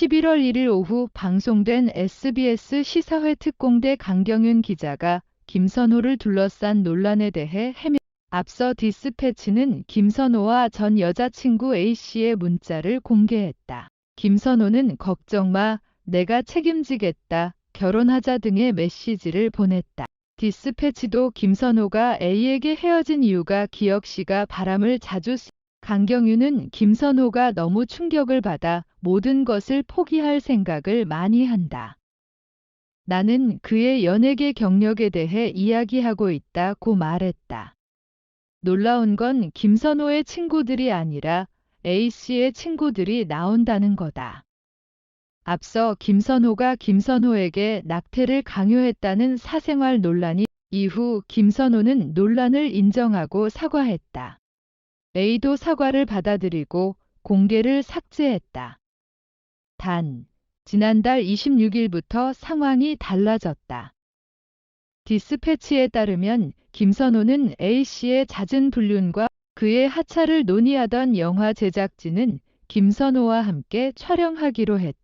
11월 1일 오후 방송된 SBS 시사회 특공대 강경윤 기자가 김선호를 둘러싼 논란에 대해 해명. 앞서 디스패치는 김선호와 전 여자친구 A씨의 문자를 공개했다. 김선호는 걱정 마, 내가 책임지겠다, 결혼하자 등의 메시지를 보냈다. 디스패치도 김선호가 A에게 헤어진 이유가 기혁 씨가 바람을 자주 쓰 강경윤은 김선호가 너무 충격을 받아 모든 것을 포기할 생각을 많이 한다. 나는 그의 연예계 경력에 대해 이야기하고 있다고 말했다. 놀라운 건 김선호의 친구들이 아니라 A씨의 친구들이 나온다는 거다. 앞서 김선호가 김선호에게 낙태를 강요했다는 사생활 논란이 이후 김선호는 논란을 인정하고 사과했다. A도 사과를 받아들이고 공개를 삭제했다. 단, 지난달 26일부터 상황이 달라졌다. 디스패치에 따르면 김선호는 A씨의 잦은 불륜과 그의 하차를 논의하던 영화 제작진은 김선호와 함께 촬영하기로 했다.